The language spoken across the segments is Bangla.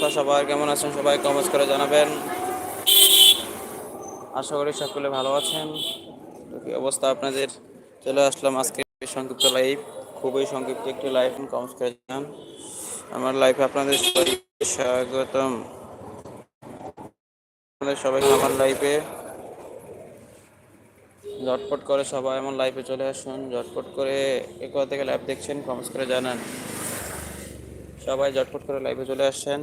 অবস্থা সবার কেমন আছেন সবাই? কমেন্টস করে জানাবেন। আশা করি সকলে ভালো আছেন। কি অবস্থা আপনাদের? চলে আসলাম আজকে সংক্ষিপ্ত লাইভ খুবই সংক্ষিপ্ত একটি লাইভ কমেন্টস করে জানান। আমার লাইফে আপনাদের সবাইকে স্বাগতম। আপনাদের সবাই আমার লাইফে ঝটপট করে সবাই আমার লাইফে চলে আসুন। ঝটপট করে এ কোথা থেকে লাইভ দেখছেন কমেন্টস করে জানান। সবাই ঝটপট করে লাইভে চলে আসছেন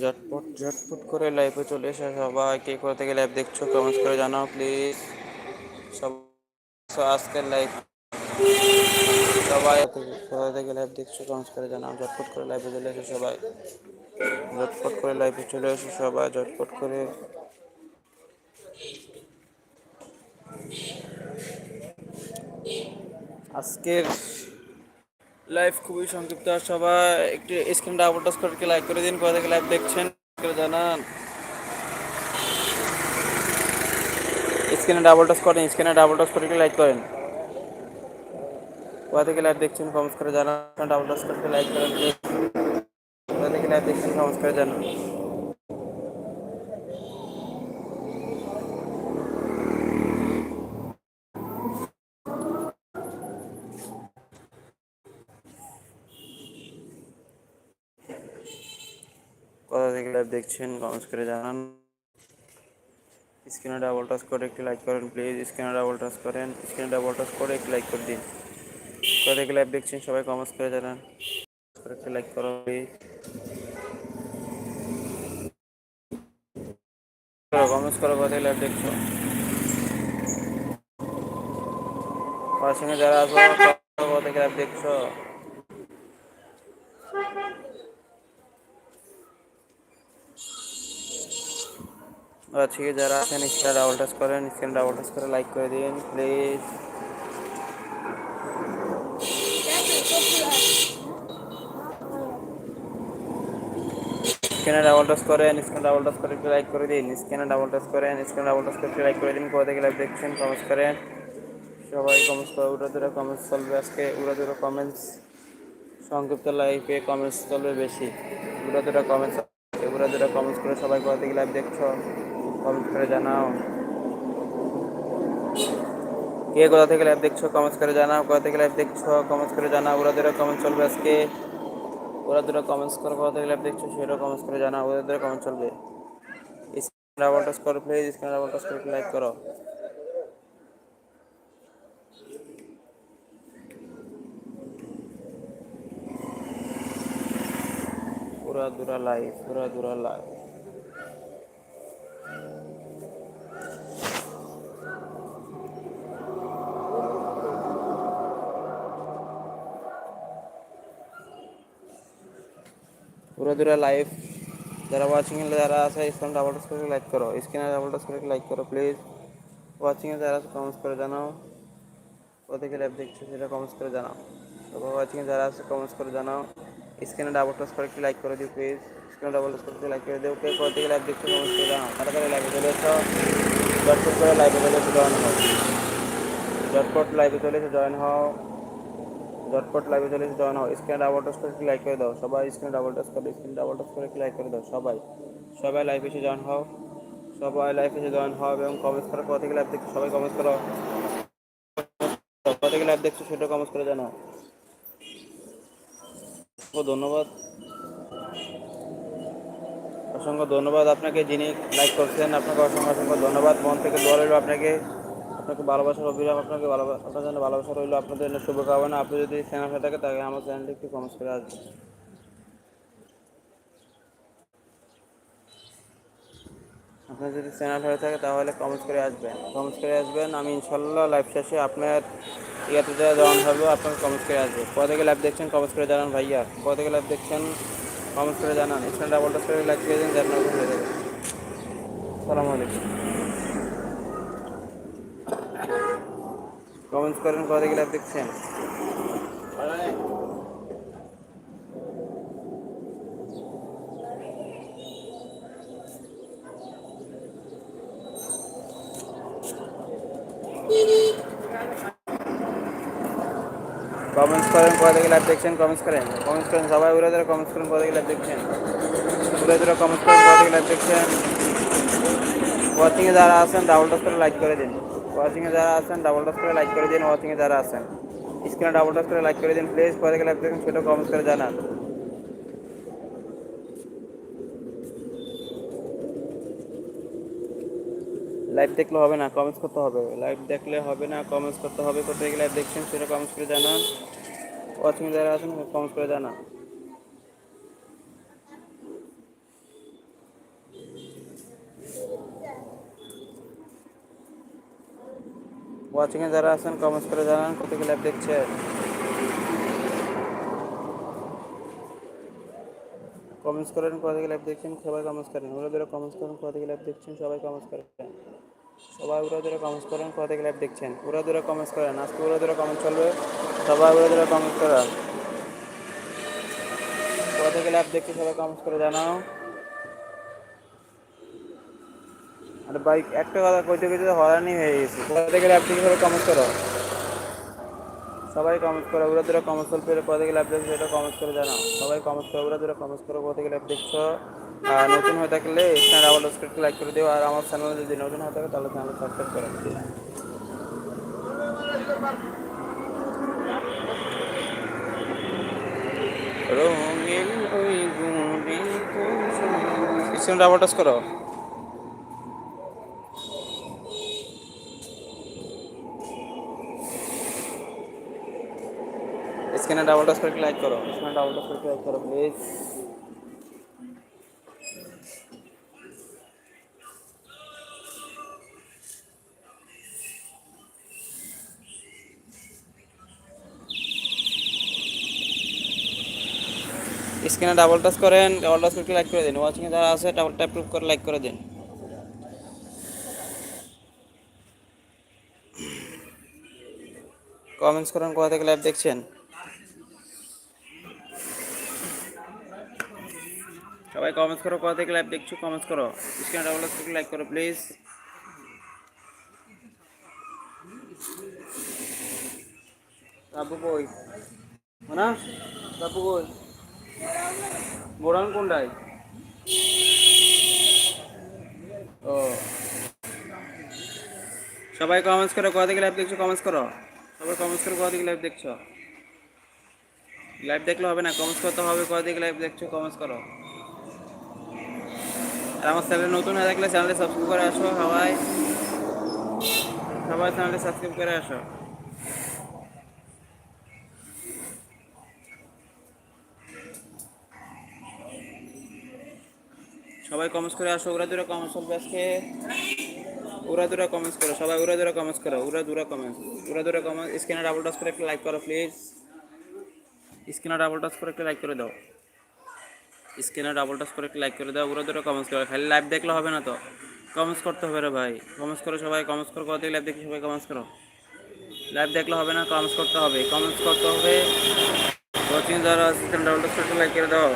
ঝটপট ঝটপট করে লাইভে চলে এসে সবাই। কে কোথা থেকে লাইভ দেখছ কমেন্টস করে জানাও প্লিজ সব আজকের লাইভ সবাই কোথা থেকে লাইভ দেখছ কমেন্টস করে জানাও, ঝটপট করে লাইভে চলে এসে সবাই। ঝটপট করে লাইভে চলে এসে সবাই, ঝটপট করে। আজকের লাইভ খুবই সংক্ষিপ্ত। আর সবাই একটু স্ক্রিন ডাবল টাচ করে লাইক করে দিন, কোথা থেকে লাইভ দেখছেন করে জানান। স্ক্রিনে ডাবল টাচ করেন স্ক্রিনে ডাবল টাচ করে লাইক করেন। কোথা থেকে লাইভ দেখছেন কমেন্টস করে জানান। ডাবল টাচ করে লাইক করেন। কোথা থেকে লাইভ দেখছেন কমেন্টস করে জানান কোথা দেখছেন কমেন্টস করে জানান। স্ক্রিনে ডাবল টাচ করে একটি লাইক করেন প্লিজ স্ক্রিনে ডাবল টাচ করেন স্ক্রিনে ডাবল টাচ করে একটি লাইক করে দিন। কোথা থেকে লাইভ দেখছেন, সবাই কমেন্টস করে জানান। করে একটি লাইক করো প্লিজ কমেন্টস করো কোথা থেকে লাইভ দেখছ সঙ্গে যারা আছো কোথা থেকে লাইভ দেখছ। আজকে যারা আছেন স্ক্রিনে ডাবল টাচ করেন স্ক্রিনে ডাবল টাচ করে লাইক করে দিন প্লিজ স্ক্রিনে ডাবল টাচ করেন, স্ক্রিনে ডাবল টাচ করে একটু লাইক করে দিন, স্ক্রিনে ডাবল টাচ করেন, স্ক্রিনে ডাবল টাচ করে একটু লাইক করে দিন, কোথা থেকে লাইভ দেখছেন কমেন্টস করেন। সবাই কমেন্টস করে, উড়া দুরা কমেন্টস চলবে আজকে, উড়া দুরা কমেন্টস সংক্ষিপ্ত লাইফে কমেন্টস চলবে বেশি। উড়া দুরা কমেন্টস উড়া দুরা কমেন্টস করে সবাই কোথা থেকে লাইভ দেখছ? কমেন্ট করে জানাও। কে কোথা থেকে লাইভ দেখছ কমেন্টস করে জানাও। কোথা থেকে লাইভ দেখছ কমেন্টস করে জানাও। ওরা দুরা কমেন্ট চলবে আজকে। ওরা দুরা কমেন্টস করে কোথা থেকে লাইভ দেখছ সেটা কমেন্টস করে জানাও। ওরা দুরা কমেন্ট চলবে। স্ক্রিন ডাবল টাচ করো প্লিজ স্ক্রিন ডাবল টাচ করে লাইক করো। পুরা দুরা লাইভ পুরা দুরা লাইভ পুরো দুরা লাইভ যারা ওয়াচিং এ যারা আছে স্ক্রিন ডাবল টাচ করে লাইক করো স্ক্রিনে ডাবল টাচ করে লাইক করো প্লিজ ওয়াচিং এ যারা আছে কমেন্টস করে জানাও কোথা থেকে লাইভ দেখছ সেটা কমেন্টস করে জানাও তারপর ওয়াচিং এ যারা আছে কমেন্টস করে জানাও স্ক্রিনে ডাবল টাচ করে একটু লাইক করে দিও প্লিজ স্ক্রিনে ডাবল টাচ করে লাইক করে দিও কে কোথা থেকে লাইভ দেখছ কমেন্টস করে জানাও তাড়াতাড়ি লাইভে চলে এসো ঝটপট করে লাইভে চলে এসে জয়েন হও। ঝটপট লাইভে চলে এসে জয়েন হও। ঝটপট লাইভে চলে এসে জয়েন হও। স্ক্রিনে ডাবল টাচ করে লাইক করে দাও। সবাই স্ক্রিনে ডাবল টাচ করে, স্ক্রিনে ডাবল টাচ করে লাইক করে দাও, সবাই। সবাই লাইভে এসে জয়েন হও। সবাই লাইভে এসে জয়েন হও এবং কমেন্টস করো কোথা থেকে লাইভ দেখছ সবাই কমেন্টস করো। কোথা লাইভ দেখছ সেটা কমেন্টস করে জানাও। ও ধন্যবাদ। অসংখ্য ধন্যবাদ আপনাকে যিনি লাইক করছেন। আপনাকে অসংখ্য অসংখ্য ধন্যবাদ। মন থেকে দোয়া রইল আপনাকে। আপনাকে ভালোবাসার অভিরাম, আপনাকে ভালোবাসা আপনার জন্য ভালোবাসা রইল। আপনাদের জন্য শুভকামনা। আপনি যদি চ্যানেল থাকে তাহলে আমার চ্যানেলটি একটু কমেন্ট করে আসবেন। আপনার যদি চ্যানেল হয়ে থাকে তাহলে কমেন্টস করে আসবেন। কমেন্টস করে আসবেন, আমি ইনশাল্লাহ লাইভ শেষে আপনার ইয়াতে যা জয়েন হবে আপনার কমেন্টস করে আসবে। কোথা থেকে লাইভ দেখছেন কমেন্টস করে জানান ভাইয়া। কোথা থেকে লাইভ দেখছেন কমেন্টস করে জানান। স্ক্রিন ডাবল টাচ করে লাইক করে দিন যে আপনার হয়ে যাবে। সালামু আলাইকুম। কমেন্টস করেন কোথা থেকে লাইভ দেখছেন কমেন্টস করেন কোথা থেকে লাইভ দেখছেন কমেন্টস করেন। কমেন্টস করেন, সবাই উড়ে ধরে কমেন্টস করেন কোথা থেকে লাইভ দেখছেন। উড়ে ধরে কমেন্টস করেন থেকে লাইভ দেখছেন। ওয়াচিংয়ে যারা আছেন ডাবল টাচ করে লাইক করে দিন। ওয়াচিংয়ে যারা আছেন ডাবল টাচ করে লাইক করে দিন ওয়াচিংয়ে যারা আছেন। স্ক্রিনে ডাবল টাচ করে লাইক করে দিন প্লিজ কোথা থেকে লাইভ দেখছেন সেটা কমেন্টস করে জানান। লাইভ দেখলে হবে না কমেন্টস করতে হবে। লাইভ দেখলে হবে না কমেন্টস করতে হবে কোথায় লাইভ দেখছেন সেটা কমেন্টস করে জানান। ওয়াচিং যারা আছেন কমেন্টস করে জানান ওয়াচিংয়ে যারা আছেন কমেন্টস করে জানান কোথায় গিয়ে লাইভ দেখছেন কমেন্টস করেন কোথা থেকে লাইভ দেখছেন, সবাই কমেন্টস করেন। ওরা ধরে কমেন্টস করেন কোথা থেকে লাইভ দেখছেন, সবাই কমেন্টস করেন। সবাই ওরা ধরে কমেন্টস করেন কোথা থেকে লাইভ দেখছেন। ওরা ধরে কমেন্টস করেন। আজকে ওরা ধরে কমেন্ট চলবে। সবাই ওরা ধরে কমেন্টস করেন কোথা থেকে লাইভ দেখছে সবাই কমেন্টস করে জানাও। আর বাইক একটা কথা কইতে কইতে হরানি হয়ে গেছে। কোথা থেকে লাইভ দেখে সবাই কমেন্টস করো? সবাই কমেন্ট করো ওরা ধরে কমেন্টস করলে পেলে কোথা থেকে লাইভ দেখছ সেটা কমেন্টস করে জানাও। সবাই কমেন্টস করো ওরা ধরে কমেন্টস করো, কোথা থেকে লাইভ দেখছ। আর নতুন হয়ে থাকলে চ্যানেল আবার সাবস্ক্রাইব লাইক করে দিও। আর আমার চ্যানেলে যদি নতুন হয়ে থাকে, তাহলে চ্যানেল সাবস্ক্রাইব করে দিও। রঙিন ওই গুড়ি স্ক্রিন ডাবল টাচ করো। স্ক্রিনে ডাবল টাচ করে লাইক করো। স্ক্রিনে ডাবল টাচ করে লাইক করো প্লিজ স্ক্রিনে ডাবল টাচ করেন ডাবল টাচ করে লাইক করে দিন। ওয়াচিংয়ে যারা আছে ডাবল ট্যাপ করে লাইক করে দিন। কমেন্টস করেন, কোথা থেকে লাইভ দেখছেন? সবাই কমেন্টস করো, কোথা থেকে লাইভ দেখছ কমেন্টস করো। স্ক্রিনে ডাবল টাচ করে লাইক করো প্লিজ বাবু কই? না বাবু কই? মোড়ান কোনটায় ও। সবাই কমেন্টস করো, কোথা থেকে লাইভ দেখছ কমেন্টস করো? সবাই কমেন্টস করো, কোথা থেকে লাইভ দেখছ? লাইভ দেখলে হবে না কমেন্টস করতে হবে, কোথা থেকে লাইভ দেখছ কমেন্টস করো। আর আমার চ্যানেল নতুন হয়ে থাকলে চ্যানেলটা সাবস্ক্রাইব করে আসো, সবাই। সবাই চ্যানেলটা সাবস্ক্রাইব করে আসো। সবাই কমেন্টস করে আসো ওরা দূরে কমেন্টস চলবে আজকে। ওরা দূরে কমেন্টস করো, সবাই ওরা দূরে কমেন্টস করো ওরা দূরে কমেন্টস ওরা দূরে কমেন্টস স্ক্রিনে ডাবল টাচ করে একটা লাইক করো প্লিজ স্ক্রিনে ডাবল টাচ করে একটা লাইক করে দাও। স্ক্রিনে ডাবল টাচ করে একটা লাইক করে দাও ওরা দূরে কমেন্টস করো। খালি লাইভ দেখলে হবে না তো। কমেন্টস করতে হবে রে ভাই। কমেন্টস করো সবাই কমেন্টস করো কত লাইভ দেখি সবাই কমেন্টস করো। লাইভ দেখলে হবে না কমেন্টস করতে হবে। কমেন্টস করতে হবে। কোচিং যারা স্ক্রিনে ডাবল টাচ করে লাইক করে দাও।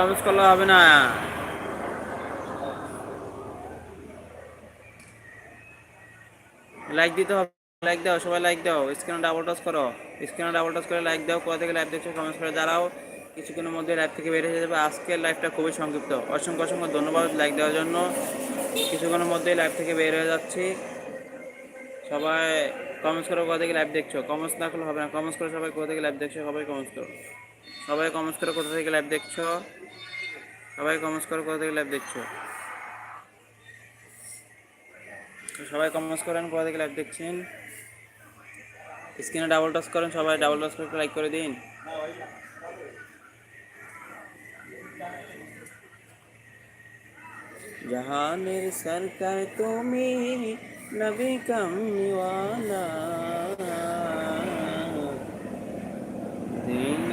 আরে করলে হবে না। লাইক দিতে হবে লাইক দাও, সবাই লাইক দাও। স্ক্রিনে ডাবল টাচ করো। স্ক্রিনে ডাবল টাচ করে লাইক দাও, কোথা থেকে লাইভ দেখছ কমেন্টস করে দাঁড়াও কিছুক্ষণের মধ্যে লাইভ থেকে বের হয়ে যাবে। আজকের লাইভটা খুবই সংক্ষিপ্ত। অসংখ্য অসংখ্য ধন্যবাদ লাইক দেওয়ার জন্য। কিছুক্ষণের মধ্যেই লাইভ থেকে বের হয়ে যাচ্ছি। সবাই কমেন্টস করো কোথা থেকে লাইভ দেখছ। কমেন্টস না করলে হবে না। কমেন্টস করে সবাই কোথা থেকে লাইভ দেখছ, সবাই কমেন্টস করো। সবাই কমেন্টস করে কোথা থেকে লাইভ দেখছ? সবাই কমেন্টস করে কোথা থেকে লাইভ দেখছ? সবাই কমেন্টস করেন, কোথা থেকে লাইভ দেখছেন? স্ক্রিনে ডাবল টাচ করেন, সবাই ডাবল টাচ করে লাইক করে দিন। জাহানের সরকার তুমি নবী কামওয়ালা। দিনার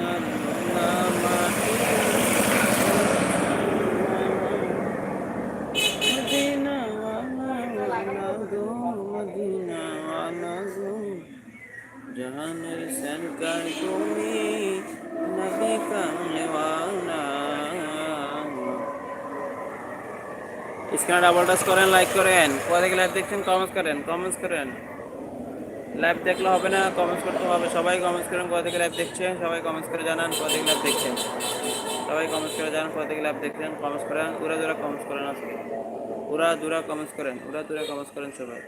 জাহানের সরকার তুমি নবী কামলেওয়ালা স্ক্রিনে ডাবল টাচ করেন। লাইক করেন কোথা থেকে দেখছেন কমেন্টস করেন কমেন্টস করেন। লাইভ দেখলে হবে না কমেন্টস করতে হবে। সবাই কমেন্টস করেন কোথা থেকে লাইভ দেখছেন, সবাই কমেন্টস করে জানান কোথা থেকে লাইভ দেখছেন। সবাই কমেন্টস করে জানান কোথা থেকে লাইভ দেখছেন কমেন্টস করেন। উড়া দুরা কমেন্টস করেন আজকে। উড়া দুরা কমেন্টস করেন উড়া দুরা কমেন্টস করেন সবাই।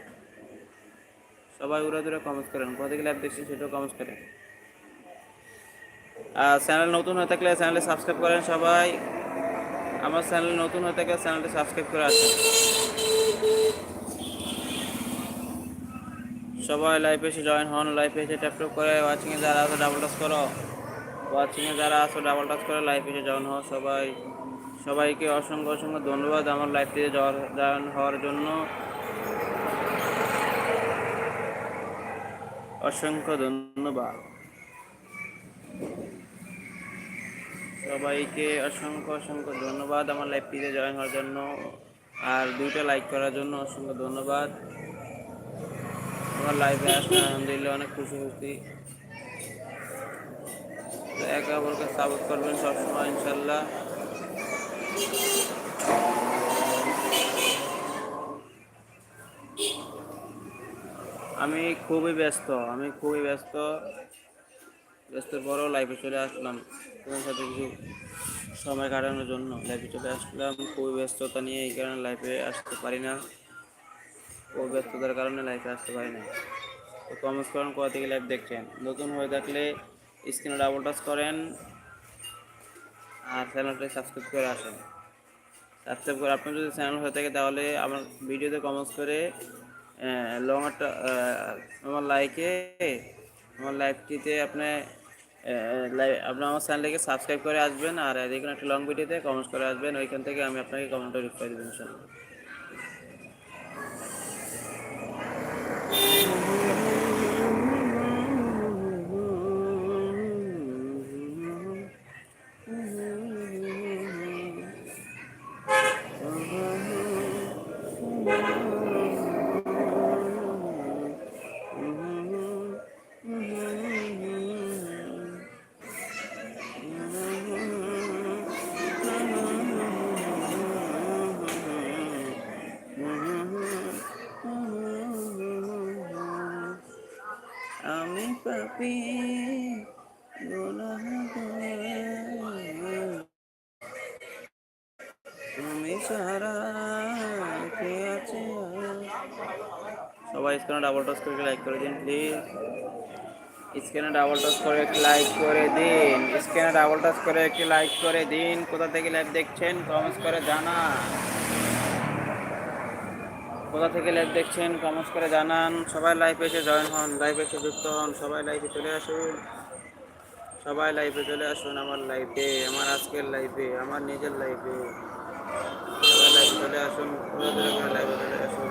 সবাই উড়া দুরা কমেন্টস করেন। কোথা থেকে লাইভ দেখছেন সেটাও কমেন্টস করেন। আর চ্যানেল নতুন হয়ে থাকলে চ্যানেলে সাবস্ক্রাইব করেন সবাই। আমার চ্যানেল নতুন হয়ে থাকলে চ্যানেলটি সাবস্ক্রাইব করে আসেন। সবাই লাইভে এসে জয়েন হন লাইভে এসে ট্যাপ ট্যাপ করে ওয়াচিংয়ে যারা আছে ডাবল টাচ করো। ওয়াচিংয়ে যারা আছে ডাবল টাচ করে লাইভে এসে জয়েন হও সবাই। সবাইকে অসংখ্য অসংখ্য ধন্যবাদ আমার লাইভটিতে জয়েন হওয়ার জন্য। অসংখ্য ধন্যবাদ। সবাইকে অসংখ্য অসংখ্য ধন্যবাদ আমার লাইভটিতে জয়েন হওয়ার জন্য। আর দুইটা লাইক করার জন্য অসংখ্য ধন্যবাদ। আমার লাইভে আসলে আলহামদুলিল্লাহ অনেক খুশি খুশি। একে অপরকে সাপোর্ট করবেন সবসময়, ইনশাল্লাহ। আমি খুবই ব্যস্ত, আমি খুবই ব্যস্ত, ব্যস্তের পরেও লাইফে চলে আসলাম। তোমার সাথে কিছু সময় কাটানোর জন্য লাইফে চলে আসলাম। খুবই ব্যস্ততা নিয়ে এই কারণে লাইফে আসতে পারি না। খুব ব্যস্ততার কারণে লাইফে আসতে পারি না। তো কমেন্টস করেন কোথা থেকে লাইভ দেখছেন? নতুন হয়ে থাকলে স্ক্রিনে ডাবল টাচ করেন আর চ্যানেলটা সাবস্ক্রাইব করে আসেন। সাবস্ক্রাইব করে আপনার যদি চ্যানেল হয়ে থাকে তাহলে আমার ভিডিওতে কমেন্টস করে লং একটা আমার লাইকে আমার লাইভটিতে আপনি লাইভ আপনি আমার চ্যানেলটাকে সাবস্ক্রাইব করে আসবেন আর এদিকে একটা লং ভিডিওতে কমেন্টস করে আসবেন, ওইখান থেকে আমি আপনাকে কমেন্টটা রিপ্লাই দেবো ইনশাল্লাহ আমি পাপি। তুমি সারা আছে। সবাই স্ক্রিনে ডাবল টাচ করে লাইক করে দিন প্লিজ স্ক্রিনে ডাবল টাচ করে একটি লাইক করে দিন। স্ক্রিনে ডাবল টাচ করে একটি লাইক করে দিন। কোথা থেকে লাইভ দেখছেন? কমেন্টস করে জানা কোথা থেকে লাইভ দেখছেন, কমেন্টস করে জানান। সবাই লাইভে এসে জয়েন হন লাইভে এসে যুক্ত হন, সবাই লাইভে চলে আসুন। সবাই লাইভে চলে আসুন আমার লাইভে আমার আজকের লাইভে আমার নিজের লাইভে সবাই লাইভে চলে আসুন উড়া দূরে করে লাইভে চলে আসুন।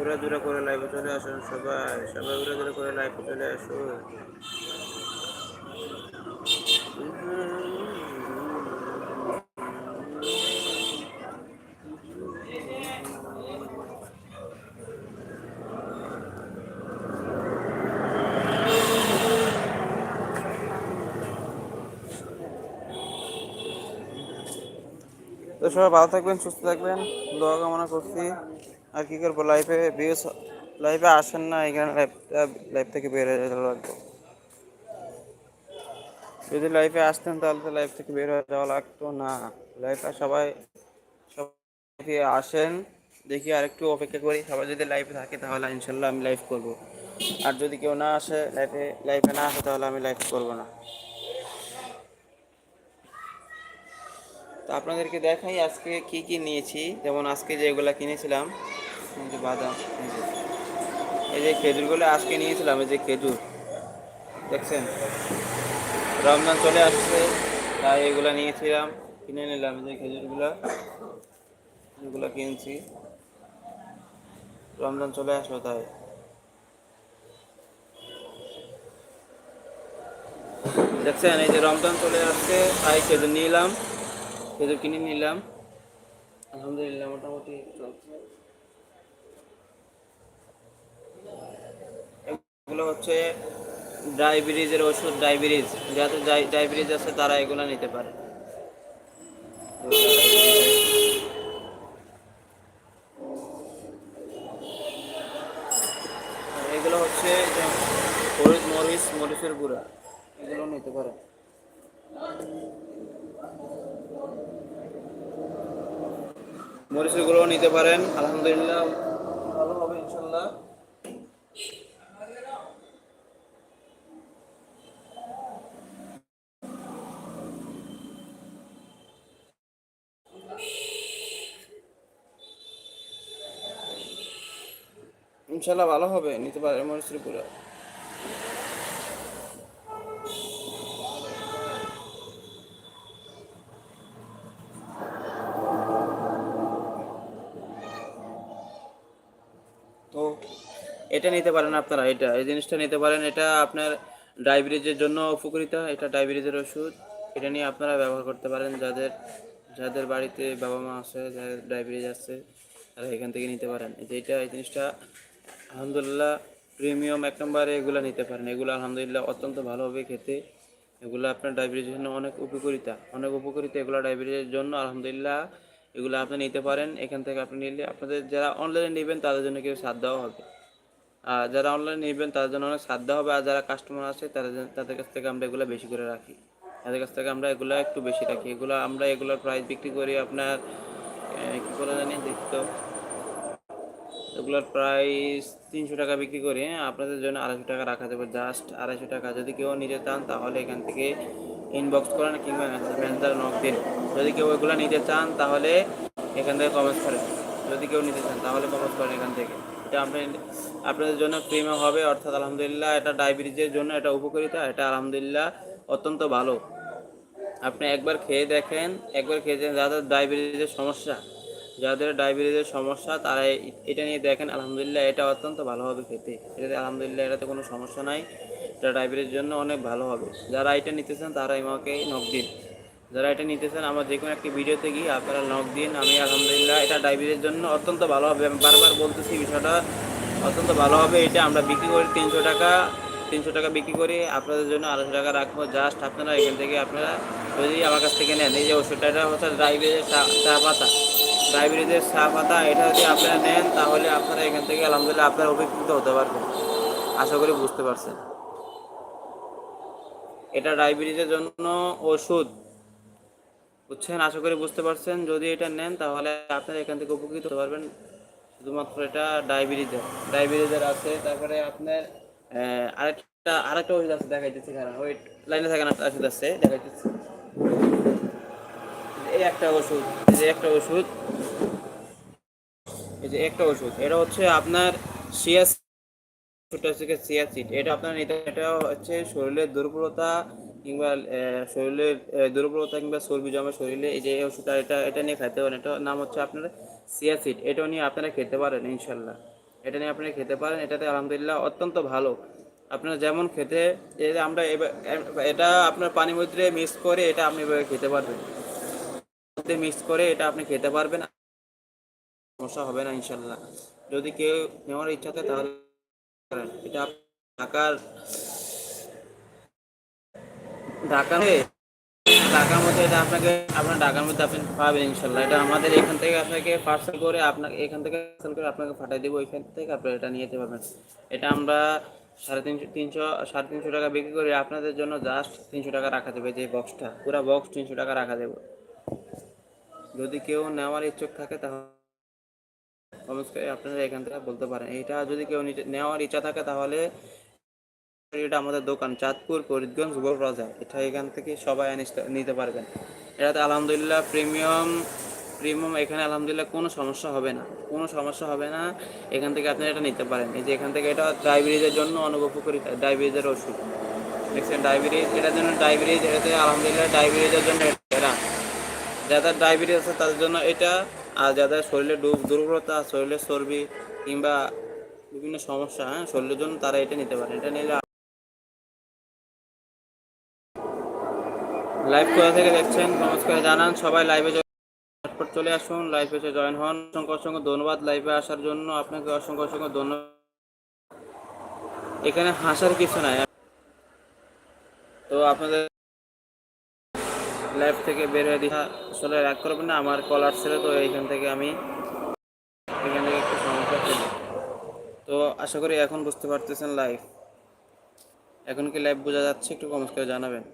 উড়া দূরে করে লাইভে চলে আসুন সবাই সবাই উড়া দূরে করে লাইভে চলে আসুন। সবাই ভালো থাকবেন, সুস্থ থাকবেন। দোয়া কামনা করছি। আর কি করব? লাইফে বিয়ে লাইফে আসেন না, এখানে লাইফটা লাইফ থেকে বের হয়ে যাওয়া লাগতো যদি লাইফে আসতেন তাহলে তো লাইফ থেকে বের হয়ে যাওয়া লাগতো না। লাইফে সবাই সবাই আসেন, দেখি আর একটু অপেক্ষা করি। সবাই যদি লাইফে থাকে তাহলে ইনশাল্লাহ আমি লাইভ করব। আর যদি কেউ না আসে লাইফে লাইফে না আসে তাহলে আমি লাইভ করব না। আপনাদেরকে দেখাই আজকে কি কি নিয়েছি। যেমন আজকে যেগুলা কিনেছিলাম, এই যে বাদাম, এই যে খেজুরগুলো আজকে নিয়েছিলাম, এই যে খেজুর, দেখছেন? রমজান চলে আসছে, তাই এগুলো নিয়েছিলাম, কিনে নিলাম যে খেজুরগুলো, এগুলো কিনছি। রমজান চলে আসলো তাই। দেখছেন? এই যে রমজান চলে আসছে, তাই খেজুর নিলাম। খেজুর কিনে নিলাম। আলহামদুলিল্লাহ মোটামুটি চলছে। এগুলো হচ্ছে ডায়াবেটিসের ওষুধ ডায়াবেটিস যাতে ডায়াবেটিস আছে তারা এগুলো নিতে পারে। এগুলো হচ্ছে হলুদ মরিচ মরিচের গুঁড়া। এগুলো নিতে পারে। মরিচের গুঁড়ো নিতে পারেন আলহামদুলিল্লাহ। ভালো হবে ইনশাল্লাহ। ইনশাল্লাহ ভালো হবে নিতে পারে মরিচের এটা নিতে পারেন আপনারা, এটা, এই জিনিসটা নিতে পারেন, এটা আপনার ডায়াবেটিসের জন্য উপকারিতা, এটা ডায়াবেটিসের ওষুধ, এটা নিয়ে আপনারা ব্যবহার করতে পারেন, যাদের যাদের বাড়িতে বাবা মা আছে, যাদের ডায়াবেটিস আছে, তারা এখান থেকে নিতে পারেন। এটা, এই জিনিসটা, আলহামদুলিল্লাহ, প্রিমিয়াম এক নম্বরে এগুলো নিতে পারেন। এগুলো আলহামদুলিল্লাহ অত্যন্ত ভালো হবে খেতে। এগুলো আপনার ডায়াবেটিসের জন্য অনেক উপকারিতা অনেক উপকারিতা এগুলো ডায়াবেটিসের জন্য আলহামদুলিল্লাহ, এগুলো আপনি নিতে পারেন। এখান থেকে আপনি নিলে আপনাদের যারা অনলাইনে নেবেন, তাদের জন্য কিছু সাথ দেওয়া হবে। যারা অনলাইনে নেবেন, তাদের জন্য অনেক সাধ্য হবে। আর যারা কাস্টমার আছে জন্য- তাদের কাছ থেকে আমরা এগুলো বেশি করে রাখি। তাদের কাছ থেকে আমরা এগুলো একটু বেশি রাখি। এগুলো আমরা এগুলোর প্রাইস বিক্রি করি আপনার কি করে জানি, দেখতো। এগুলোর প্রাইস তিনশো টাকা বিক্রি করি। আপনাদের জন্য আড়াইশো টাকা রাখা যাবে। জাস্ট আড়াইশো টাকা। যদি কেউ নিতে চান, তাহলে এখান থেকে ইনবক্স করেন কিংবা মেসেঞ্জার নক দিন। যদি কেউ এগুলো নিতে চান, তাহলে এখান থেকে কমেন্ট করেন। যদি কেউ নিতে চান, তাহলে কমেন্ট করেন এখান থেকে। এটা আপনি আপনাদের জন্য প্রিমিয়াম হবে, অর্থাৎ আলহামদুলিল্লাহ এটা ডায়াবেটিসের জন্য এটা উপকারিতা, এটা আলহামদুলিল্লাহ অত্যন্ত ভালো। আপনি একবার খেয়ে দেখেন, একবার খেয়ে দেখেন, যাদের ডায়াবেটিসের সমস্যা, যাদের ডায়াবেটিসের সমস্যা, তারা এটা নিয়ে দেখেন, আলহামদুলিল্লাহ এটা অত্যন্ত ভালো হবে খেতে। এটাতে আলহামদুলিল্লাহ এটাতে কোনো সমস্যা নাই, এটা ডায়াবেটিসের জন্য অনেক ভালো হবে। যারা এটা নিতে চান, তারা আমাকে নক দিন। যারা এটা নিতে চান আমার যে কোনো একটি ভিডিওতে গিয়ে আপনারা নক দিন আমি আলহামদুলিল্লাহ এটা ডায়াবেটিসের জন্য অত্যন্ত ভালো হবে। আমি বারবার বলতেছি বিষয়টা, অত্যন্ত ভালো হবে এটা। আমরা বিক্রি করি তিনশো টাকা তিনশো টাকা বিক্রি করি। আপনাদের জন্য আড়াইশো টাকা রাখব। জাস্ট আপনারা এখান থেকে আপনারা যদি আমার কাছ থেকে নেন, এই যে ওষুধটা, এটা হচ্ছে ডায়াবেটিসের চা চা পাতা। ডায়াবেটিসের চা পাতা, এটা যদি আপনারা নেন, তাহলে আপনারা এখান থেকে আলহামদুলিল্লাহ আপনারা উপকৃত হতে পারবেন। আশা করি বুঝতে পারছেন। এটা ডায়াবেটিসের জন্য ওষুধ। বুঝছেন? আশা করি বুঝতে পারছেন। যদি এটা নেন, তাহলে আপনারা এখান থেকে উপকৃত হতে পারবেন। শুধুমাত্র এটা ডায়াবেটিসের ডায়াবেটিসের আছে। তারপরে আপনার আরেকটা আরেকটা ওষুধ আছে দেখাইতেছি কারণ ওই লাইনে থাকেন একটা ওষুধ আছে, দেখাইতেছি। এই একটা ওষুধ, এই যে একটা ওষুধ। এই যে একটা ওষুধ, এটা হচ্ছে আপনার সিয়াসিড এটা আপনার এটা হচ্ছে শরীরের দুর্বলতা কিংবা শরীরের দুর্বলতা কিংবা চর্বি জমা শরীরে এই যে ওষুধটা এটা এটা নিয়ে খেতে পারেন। এটা নাম হচ্ছে আপনার সিয়াসিড। এটা নিয়ে আপনারা খেতে পারেন, ইনশাল্লাহ। এটা নিয়ে আপনারা খেতে পারেন, এটাতে আলহামদুলিল্লাহ অত্যন্ত ভালো। আপনারা যেমন খেতে আমরা এটা আপনার পানির মধ্যে মিক্স করে এটা আপনি এভাবে খেতে পারবেন। মিক্স করে এটা আপনি খেতে পারবেন, সমস্যা হবে না, ইনশাল্লাহ। যদি কেউ নেওয়ার ইচ্ছা থাকে তাহলে, এটা ঢাকার ঢাকার ঢাকার মধ্যে এটা আপনাকে আপনার ঢাকার মধ্যে আপনি পাবেন ইনশাল্লাহ। এটা আমাদের এখান থেকে আপনাকে পার্সেল করে আপনাকে এখান থেকে পার্সেল করে আপনাকে পাঠিয়ে দেবো এখান থেকে আপনি এটা নিয়ে যেতে পারবেন। এটা আমরা সাড়ে তিনশো তিনশো, সাড়ে তিনশো টাকা বিক্রি করি আপনাদের জন্য জাস্ট তিনশো টাকা রাখা দেবে যে বক্সটা পুরো বক্স তিনশো টাকা রাখা দেবো যদি কেউ নেওয়ার ইচ্ছুক থাকে তাহলে করে আপনারা এখান থেকে বলতে পারেন। এটা যদি কেউ নেওয়ার ইচ্ছা থাকে তাহলে এটা আমাদের দোকান, চাঁদপুর, ফরিদগঞ্জ গোল প্লাজা এটা এখান থেকে সবাই নিতে পারবেন। এটাতে আলহামদুলিল্লাহ প্রিমিয়াম প্রিমিয়াম এখানে আলহামদুলিল্লাহ কোনো সমস্যা হবে না। কোনো সমস্যা হবে না, এখান থেকে আপনারা এটা নিতে পারেন। এই যে এখান থেকে এটা ডায়াবেটিসের জন্য অনেক উপকারিতা ডায়াবেটিসের ওষুধ। দেখছেন ডায়াবেটিস এটার জন্য ডায়াবেটিস এটাতে আলহামদুলিল্লাহ ডায়াবেটিসের জন্য এরা যাদের ডায়াবেটিস আছে তাদের জন্য এটা, আর যাদের শরীরে দু- দুর্বলতা, শরীরে চর্বি কিংবা বিভিন্ন সমস্যা হ্যাঁ শরীরের জন্য তারা এটা নিতে পারে এটা নিলে লাইভ কোথা থেকে দেখছেন কমেন্টস করে জানান। সবাই লাইভে ঝটপট চলে আসুন লাইভে এসে জয়েন হন। অসংখ্য অসংখ্য ধন্যবাদ লাইভে আসার জন্য। আপনাকে অসংখ্য অসংখ্য ধন্যবাদ। এখানে হাসার কিছু নাই। তো আপনাদের লাইফ থেকে বের হয়ে দিয়া আসলে রাগ করবেন না, আমার কলার ছিল তো এইখান থেকে আমি এখান থেকে একটু সমস্যা ছিল। তো আশা করি এখন বুঝতে পারতেছেন লাইভ এখন কি লাইভ বোঝা যাচ্ছে, একটু কমেন্ট করে জানাবেন।